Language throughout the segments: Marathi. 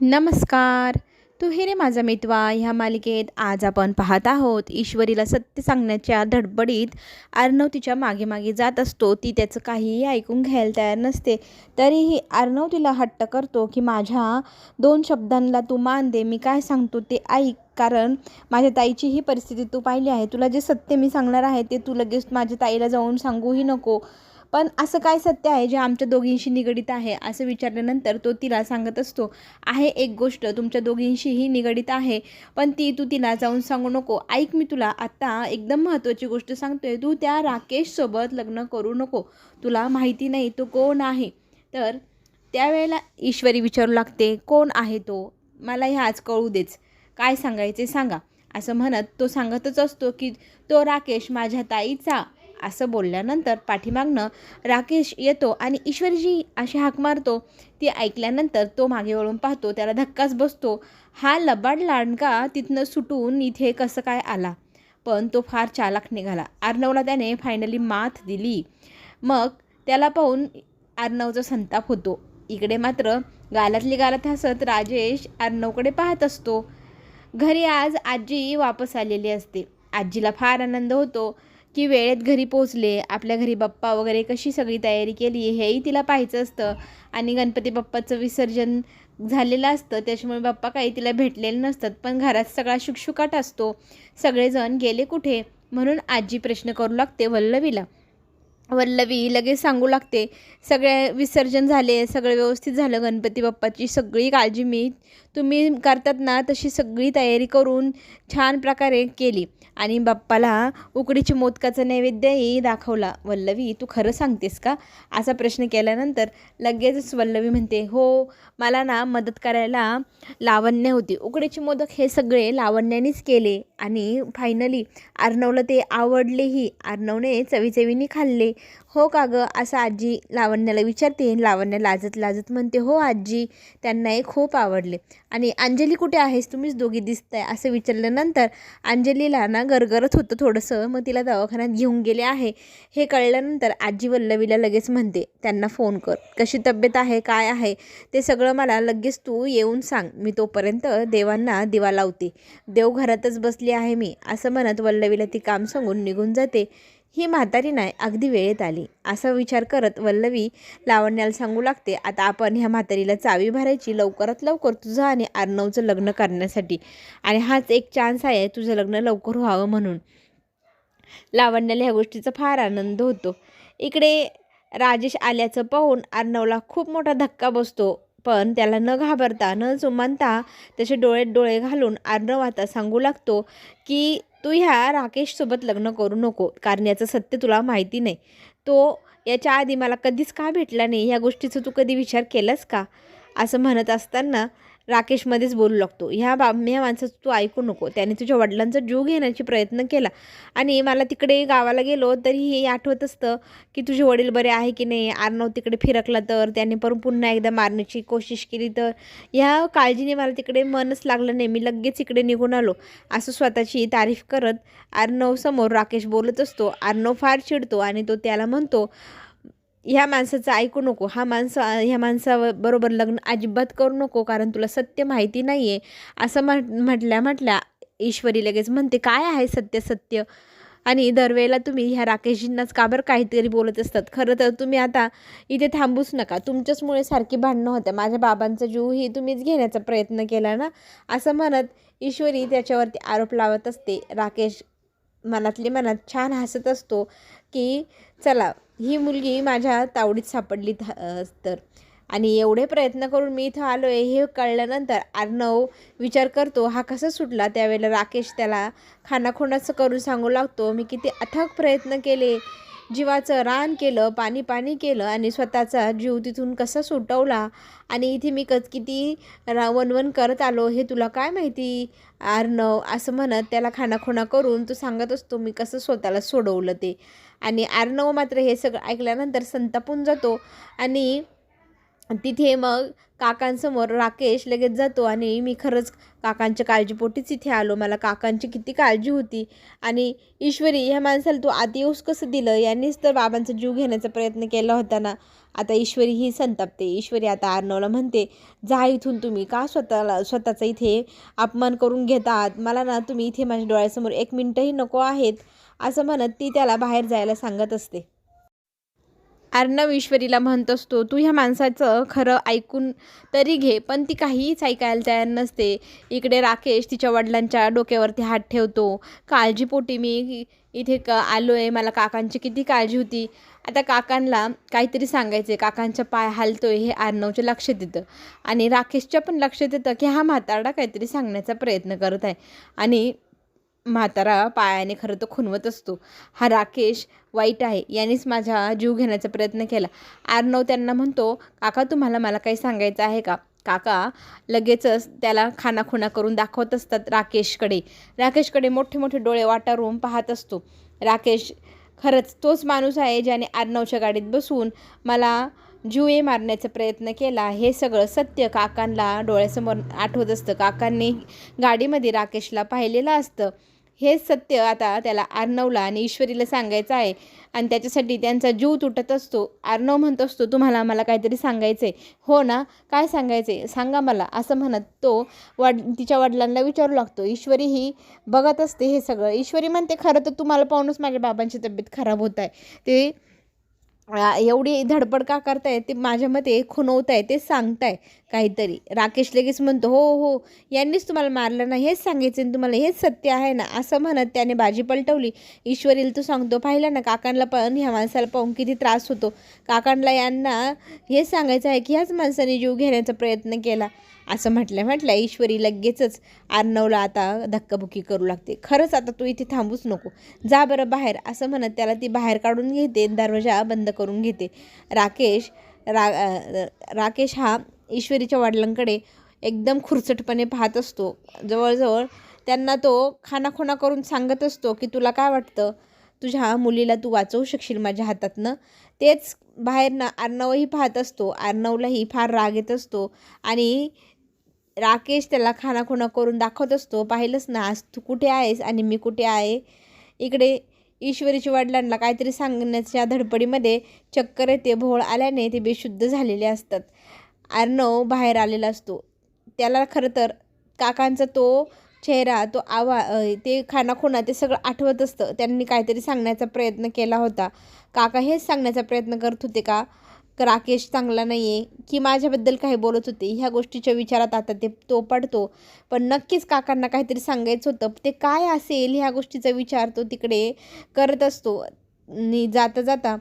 नमस्कार. तू हे रे माझा मितवा ह्या मालिकेत आज आपण पाहत आहोत ईश्वरीला सत्य सांगण्याच्या धडबडीत अर्णव तिच्यामागे मागे जात असतो. ती त्याचं काहीही ऐकून घ्यायला तयार नसते. तरीही अर्णव तिला हट्ट करतो की माझ्या दोन शब्दांना तू मान दे मी काय सांगतो ते ऐक. कारण माझ्या ताईची ही परिस्थिती तू पाहिली आहे. तुला जे सत्य मी सांगणार आहे ते तू लगेच माझ्या ताईला जाऊन सांगूही नको. पण असं काय सत्य आहे जे आमच्या दोघींशी निगडीत आहे असं विचारल्यानंतर तो तिला सांगत असतो आहे एक गोष्ट तुमच्या दोघींशीही निगडीत आहे पण ती तू तिला जाऊन सांगू नको. ऐक मी तुला आत्ता एकदम महत्त्वाची गोष्ट सांगतोय तू त्या राकेशसोबत लग्न करू नको. तुला माहिती नाही तो कोण आहे. तर त्यावेळेला ईश्वरी विचारू लागते कोण आहे तो? मला हे आज कळू देच. काय सांगायचे सांगा. असं म्हणत तो सांगतच असतो की तो राकेश माझ्या ताईचा असं बोलल्यानंतर पाठीमागनं राकेश येतो आणि ईश्वरजी अशी हाक मारतो. ती ऐकल्यानंतर तो मागे वळून पाहतो त्याला धक्काच बसतो. हा लबाड लांडका तिथनं सुटून इथे कसं काय आला? पण तो फार चालाक निघाला. आर्नवला त्याने फायनली मात दिली. मग त्याला पाहून आर्णवचा संताप होतो. इकडे मात्र गालातली गालात हसत राजेश अर्णवकडे पाहत असतो. घरी आज आजी वापस आलेली असते. आजीला फार आनंद होतो. की वेळेत घरी पोचले आपल्या घरी बाप्पा वगैरे कशी सगळी तयारी केली हेही तिला पाहायचं असतं. आणि गणपती बाप्पाचं विसर्जन झालेलं असतं त्याच्यामुळे बाप्पा काही तिला भेटलेले नसतात. पण घरात सगळा शुकशुकाट असतो. सगळेजण गेले कुठे? म्हणून आजी प्रश्न करू लागते वल्लवीला. वल्लवी लगेच सांगू लागते सगळे विसर्जन झाले सगळं व्यवस्थित झालं गणपती बाप्पाची सगळी काळजी मी तुम्ही करतात ना तशी सगळी तयारी करून छान प्रकारे केली. आणि बाप्पाला उकडीची मोदकाचा नैवेद्यही दाखवला. वल्लवी तू खरं सांगतेस का? असा प्रश्न केल्यानंतर लगेचच वल्लवी म्हणते हो मला ना मदत करायला लावण्य होती. उकडीचे मोदक हे सगळे लावण्यानेच केले. आणि फायनली अर्णवला ते आवडलेही. अर्णवने चवीचवीने खाल्ले. हो का गं? असं आजी लावण्याला विचारते. लावण्य लाजत लाजत म्हणते हो आजी त्यांना हे खूप आवडले. आणि अंजली कुठे आहेस? तुम्हीच दोघी दिसताय. असं विचारल्यानंतर अंजलीला ना गरगरत होतं थोडंसं. मग तिला दवाखान्यात घेऊन गेले आहे. हे कळल्यानंतर आजी वल्लवीला लगेच म्हणते त्यांना फोन कर. कशी तब्येत आहे? काय आहे? ते सगळं मला लगेच तू येऊन सांग. मी तोपर्यंत देवांना दिवा लावते. देव घरातच बसली आहे मी. असं म्हणत वल्लवीला ती काम सांगून निघून जाते. ही म्हातारी नाही अगदी वेळेत आली. असा विचार करत वल्लवी लावण्याला सांगू लागते आता आपण ह्या म्हातारीला चावी भरायची लवकरात लवकर तुझं आणि अर्णवचं लग्न करण्यासाठी. आणि हाच एक चान्स आहे तुझं लग्न लवकर व्हावं म्हणून. लावण्याला ह्या गोष्टीचा फार आनंद होतो. इकडे राजेश आल्याचं पाहून अर्णवला खूप मोठा धक्का बसतो पण त्याला न घाबरता न जुमानता त्याचे डोळे डोळे घालून अर्णव आता सांगू लागतो की तू ह्या राकेशसोबत लग्न करू नको कारण याचं सत्य तुला माहिती नाही. तो याच्या आधी मला कधीच का भेटला नाही? ह्या गोष्टीचा तू कधी विचार केलास का? असं म्हणत असताना राकेशमध्येच बोलू लागतो. ह्या बा ह्या माणसाचं तू ऐकू नको. त्याने तुझ्या वडिलांचा जीव घेण्याची प्रयत्न केला. आणि मला तिकडे गावाला गेलो तरी हे आठवत असतं की तुझे वडील बरे आहे की नाही? आर्नव तिकडे फिरकला तर त्याने पण पुन्हा एकदा मारण्याची कोशिश केली तर. ह्या काळजीने मला तिकडे मनच लागलं नाही. मी लगेच इकडे निघून आलो. असं स्वतःची तारीफ करत आर्नव समोर राकेश बोलत असतो. आर्नव फार चिडतो आणि तो त्याला म्हणतो ह्या माणसाचं ऐकू नको हा माणसा ह्या माणसाबरोबर लग्न अजिबात करू नको कारण तुला सत्य माहिती नाही आहे असं म्हट म्हटल्या म्हटल्या ईश्वरी लगेच म्हणते काय आहे सत्य सत्य? आणि दरवेळेला तुम्ही ह्या राकेशजींनाच का बरं काहीतरी बोलत असतात? खरं तर तुम्ही आता इथे थांबूच नका. तुमच्याचमुळे सारखी भांडणं होत्या. माझ्या बाबांचा जीवही तुम्हीच घेण्याचा प्रयत्न केला ना? असं म्हणत ईश्वरी त्याच्यावरती आरोप लावत असते. राकेश मनातली मनात छान हसत असतो. की चला ही मुलगी माझ्या तावडीत सापडली तर. आणि एवढे प्रयत्न करून मी इथं आलो आहे हे कळल्यानंतर अर्णव विचार करतो हा कसा सुटला? त्यावेळेला राकेश त्याला खानाखोंडाचं करून सांगू लागतो मी किती अथक प्रयत्न केले. जीवाचं रान केलं पाणी पाणी केलं आणि स्वतःचा जीव तिथून कसा सुटवला? आणि इथे मी कच किती रा वनवन करत आलो हे तुला काय माहिती आर्नव असं म्हणत त्याला खाणाखुणा करून तो सांगत असतो मी कसं स्वतःला सोडवलं ते? आणि आर्नव मात्र हे सगळं ऐकल्यानंतर संतापून जातो आणि तिथे मग काकांसमोर राकेश लगेच जातो आणि मी खरंच काकांच्या काळजीपोटीच इथे आलो. मला काकांची किती काळजी होती. आणि ईश्वरी ह्या माणसाला तू आदिवस कसं दिलं? यांनीच तर बाबांचा जीव घेण्याचा प्रयत्न केला होता ना. आता ईश्वरी ही संतापते. ईश्वरी आता अर्णवला म्हणते जा इथून तुम्ही. का स्वतःला स्वतःचा इथे अपमान करून घेतात मला ना तुम्ही इथे माझ्या डोळ्यासमोर एक मिनटंही नको आहेत. असं म्हणत ती त्याला बाहेर जायला सांगत असते. अर्णव ईश्वरीला म्हणत असतो तू ह्या माणसाचं खरं ऐकून तरी घे पण ती काहीच ऐकायला तयार नसते. इकडे राकेश तिच्या वडिलांच्या डोक्यावरती हात ठेवतो. काळजीपोटी मी इथे क आलो आहे मला काकांची किती काळजी होती. आता काकांना काहीतरी सांगायचं आहे काकांचा पाय हालतोय हे अर्णवच्या लक्षात येतं. आणि राकेशच्या पण लक्षात येतं की हा म्हातारडा काहीतरी सांगण्याचा प्रयत्न करत आहे. आणि म्हातारा पायाने खरं तर खुनवत असतो. हा राकेश वाईट आहे यानेच माझा जीव घेण्याचा प्रयत्न केला. आर्नव त्यांना म्हणतो काका तुम्हाला मला काही सांगायचं आहे का? काका लगेचच त्याला खानाखुणा करून दाखवत असतात राकेशकडे. राकेशकडे मोठे मोठे डोळे वाटारून पाहत असतो. राकेश खरंच तोच माणूस आहे ज्याने आर्नवच्या गाडीत बसून मला जुए मारण्याचा प्रयत्न केला. हे सगळं सत्य काकांना डोळ्यासमोर आठवत असतं. काकांनी गाडीमध्ये राकेशला पाहिलेलं असतं. हे सत्य आता त्याला आर्णवला आणि ईश्वरीला सांगायचं आहे. आणि त्याच्यासाठी त्यांचा जीव तुटत असतो. आर्णव म्हणत असतो तुम्हाला मला काहीतरी सांगायचं आहे हो ना काय सांगायचं आहे सांगा मला. असं म्हणत तो वड तिच्या वडिलांना विचारू लागतो. ईश्वरी ही बघत असते हे सगळं. ईश्वरी म्हणते खरं तर तुम्हाला पाहूनच माझ्या बाबांची तब्येत खराब होत आहे. ते एवढी धडपड का करताय? ते माझ्या मते खुनवताय ते सांगताय काहीतरी. राकेश लगेच म्हणतो हो हो यांनीच तुम्हाला मारलं ना हेच सांगायचं आणि तुम्हाला हेच सत्य आहे ना? असं म्हणत त्याने बाजी पलटवली. ईश्वरीला तो सांगतो पाहिलं ना काकांना पण ह्या माणसाला पाहून किती त्रास होतो. काकांना यांना हेच सांगायचं आहे की ह्याच माणसाने जीव घेण्याचा प्रयत्न केला. असं म्हटलं म्हटलं ईश्वरी लगेचच अर्णवला आता धक्काबुक्की करू लागते. खरंच आता तू इथे थांबूच नको. जा बरं बाहेर. असं म्हणत त्याला ती बाहेर काढून घेते दरवाजा बंद करून घेते. राकेश रा राकेश हा ईश्वरीच्या वडिलांकडे एकदम खुरचटपणे पाहत असतो. जवळजवळ त्यांना तो खानाखुणा करून सांगत असतो की तुला काय वाटतं? तुझ्या मुलीला तू वाचवू शकशील माझ्या हातातनं तेच बाहेरनं अर्णवही पाहत असतो. अर्णवलाही फार राग येत असतो. आणि राकेश त्याला खानाखुणा करून दाखवत असतो. पाहिलंच ना आज तू कुठे आहेस आणि मी कुठे आहे? इकडे ईश्वरीच्या वडिलांना काहीतरी सांगण्याच्या धडपडीमध्ये चक्कर येते भोळ आल्याने ते बेशुद्ध झालेले असतात. अर्णव बाहेर आलेला असतो. त्याला खरं तर काकांचा तो चेहरा तो आवा ते खानाखुणा ते सगळं आठवत असतं. त्यांनी काहीतरी सांगण्याचा प्रयत्न केला होता. काका हेच सांगण्याचा प्रयत्न करत होते का? राकेश चांगला नाही आहे की माझ्याबद्दल काही बोलत होते ह्या गोष्टीच्या विचारात आता ते तो पडतो. पण नक्कीच काकांना काहीतरी सांगायचं होतं. ते काय असेल ह्या गोष्टीचा विचार तो तिकडे करत असतो. आणि जाता जाता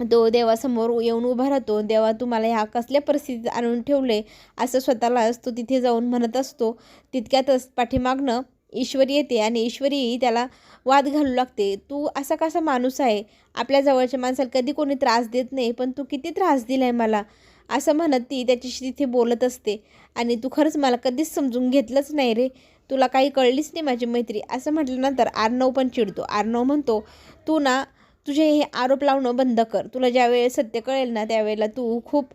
तो देवासमोर येऊन उभा राहतो. देवा तू मला ह्या कसल्या परिस्थितीत आणून ठेवले असं स्वतःलाच तो तिथे जाऊन म्हणत असतो. तितक्यातच पाठीमागणं ईश्वरी येते आणि ईश्वरी त्याला वाद घालू लागते. तू असा कसा माणूस आहे? आपल्या जवळच्या माणसाला कधी कोणी त्रास देत नाही पण तू किती त्रास दिला आहे मला? असं म्हणत ती त्याच्याशी तिथे बोलत असते. आणि तू खरंच मला कधीच समजून घेतलंच नाही रे. तुला काही कळलीच नाही माझी मैत्री. असं म्हटल्यानंतर आर्नव पण चिडतो. आर्नव म्हणतो तू ना तुझे हे आरोप लावणं बंद कर. तुला ज्यावेळेस सत्य कळेल ना त्यावेळेला तू खूप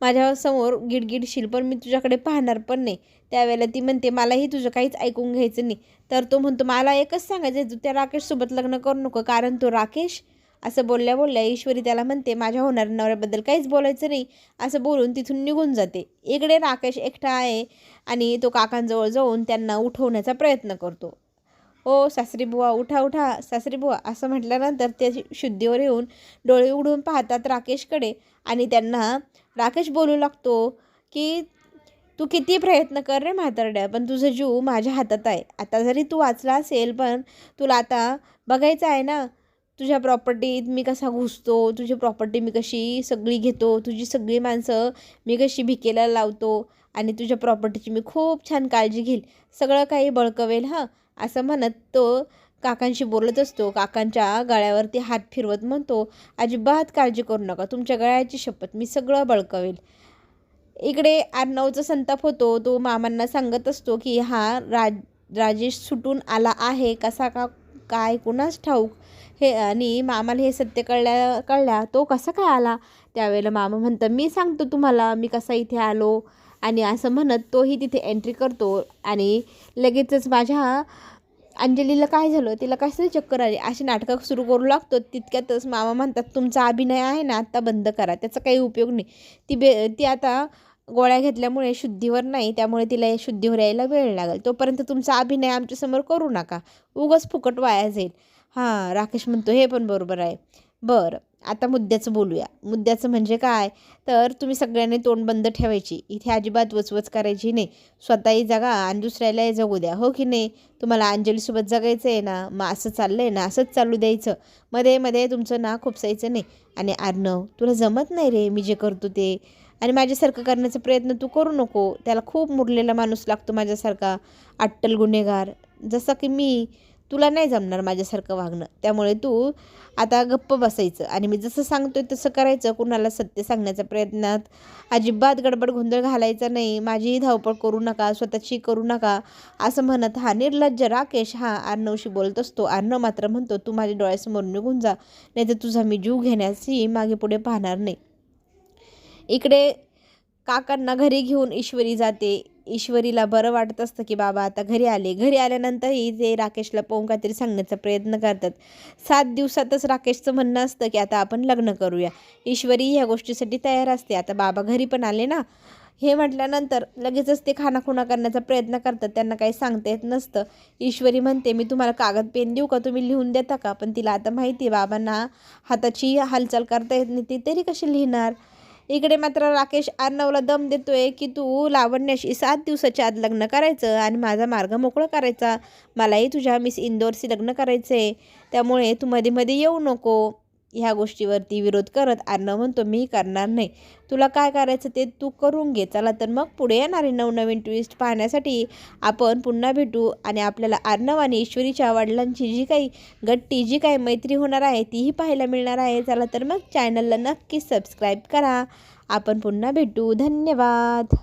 माझ्यासमोर गिडगिडशील पण मी तुझ्याकडे पाहणार पण नाही. त्यावेळेला ती म्हणते मलाही तुझं काहीच ऐकून घ्यायचं नाही. तर तो म्हणतो मला एकच सांगायचं आहे, तू त्या राकेशसोबत लग्न करू नको कारण तो राकेश असं बोलल्या बोलल्या ईश्वरी त्याला म्हणते माझ्या होणाऱ्या नवऱ्याबद्दल काहीच बोलायचं नाही. असं बोलून तिथून निघून जाते. इकडे राकेश एकटा आहे आणि तो काकांजवळ जाऊन त्यांना उठवण्याचा प्रयत्न करतो. ओ सासरी बुवा उठा उठा सासरी बुवा असं म्हटल्यानंतर ते शुद्धीवर येऊन डोळे उघडून पाहतात राकेशकडे आणि त्यांना राकेश बोलू लागतो की तू किती प्रयत्न कर रे म्हातारड्या पण तुझा जीव माझ्या हातात आहे. आता जरी तू वाचला असेल पण तुला आता बघायचं आहे ना तुझ्या प्रॉपर्टीत मी कसा घुसतो तुझी प्रॉपर्टी मी कशी सगळी घेतो तुझी सगळी माणसं मी कशी भिकेला लावतो आणि तुझ्या प्रॉपर्टीची मी खूप छान काळजी घेईल. सगळं काही बळकवेल हां? असं म्हणत तो काकांशी बोलत असतो काकांच्या गळ्यावरती हात फिरवत म्हणतो अजिबात काळजी करू नका तुमच्या गळ्याची शपथ मी सगळं बळकवेल. इकडे अर्णवचा संताप होतो तो मामांना सांगत असतो की हा राज राजेश सुटून आला आहे कसा का काय कुणास ठाऊक? हे आणि मामाला हे सत्य कळल्या कळल्या तो कसा काय आला? त्यावेळेला मामा म्हणतं मी सांगतो तुम्हाला मी कसा इथे आलो. आणि असं म्हणत तोही तिथे एंट्री करतो आणि लगेचच माझ्या अंजलीला काय झालं? तिला कसं चक्कर आली? अशी नाटकं सुरू करू लागतो. तितक्यातच मामा म्हणतात तुमचा अभिनय आहे ना आत्ता बंद करा. त्याचा काही उपयोग नाही. ती बे ती आता गोळ्या घेतल्यामुळे शुद्धीवर नाही. त्यामुळे तिला शुद्धीवर यायला वेळ लागेल. तोपर्यंत तुमचा अभिनय आमच्यासमोर करू नका. उगच फुकट वाया जाईल. हां राकेश म्हणतो हे पण बरोबर आहे. बरं. आता मुद्द्याचं बोलूया. मुद्द्याचं म्हणजे काय? तर तुम्ही सगळ्यांनी तोंड बंद ठेवायची. इथे अजिबात वचवच करायची नाही. स्वतःही जगा आणि दुसऱ्यालाही जगू द्या. हो की नाही? तुम्हाला अंजलीसोबत जगायचं आहे ना? मग असं चाललं आहे ना? असंच चालू द्यायचं. मध्ये मध्ये तुमचं ना खुपसायचं नाही. आणि अर्णव तुला जमत नाही रे मी जे करतो ते. आणि माझ्यासारखं करण्याचा प्रयत्न तू करू नको. त्याला खूप मुरलेला माणूस लागतो माझ्यासारखा. अट्टल गुन्हेगार. जसं की मी. तुला नाही जमणार माझ्यासारखं वागणं. त्यामुळे तू आता गप्प बसायचं. आणि मी जसं सांगतोय तसं करायचं. कुणाला सत्य सांगण्याचा प्रयत्नात अजिबात गडबड गोंधळ घालायचा नाही. माझीही धावपळ करू नका स्वतःची करू नका. असं म्हणत हा निर्लज्ज राकेश हा अर्णवशी बोलत असतो. अर्णव मात्र म्हणतो तू माझ्या डोळ्यासमोर निघून जा. नाही तर तुझा मी जीव घेण्याची मागे पुढे पाहणार नाही. इकडे काकांना घरी घेऊन ईश्वरी जाते. ईश्वरीला बरं वाटत असतं की बाबा आता घरी आले. घरी आल्यानंतरही ते राकेशला पाहून काहीतरी सांगण्याचा प्रयत्न करतात. सात दिवसातच राकेशचं म्हणणं असतं की आता आपण लग्न करूया. ईश्वरी ह्या गोष्टीसाठी तयार असते. आता बाबा घरी पण आले ना. हे म्हटल्यानंतर लगेचच ते खानाखुणा करण्याचा प्रयत्न करतात. त्यांना काही सांगता येत नसतं. ईश्वरी म्हणते मी तुम्हाला कागद पेन देऊ का? तुम्ही लिहून देता का? पण तिला आता माहिती आहे बाबांना हाताची हालचाल करता येत नाही. ती तरी कशी लिहिणार? इकडे मात्र राकेश अर्णवला दम देतोय की तू लावण्याशी सात दिवसाच्या आत लग्न करायचं आणि माझा मार्ग मोकळा करायचा. मलाही तुझ्या मिस इंदोरशी लग्न करायचं आहे त्यामुळे तू मध्ये मध्ये येऊ नको. ह्या गोष्टीवरती विरोध करत अर्णव म्हणतो मी करणार नाही. तुला काय करायचं ते तू करून घे. चला तर मग पुढे येणारे नवनवीन ट्विस्ट पाहण्यासाठी. आपण पुन्हा भेटू आणि आपल्याला अर्णव आणि ईश्वरीच्या वडिलांची जी काही गट्टी जी काही मैत्री होणार आहे तीही पाहायला मिळणार आहे. चला तर मग चॅनलला नक्की सबस्क्राईब करा. आपण पुन्हा भेटू. धन्यवाद.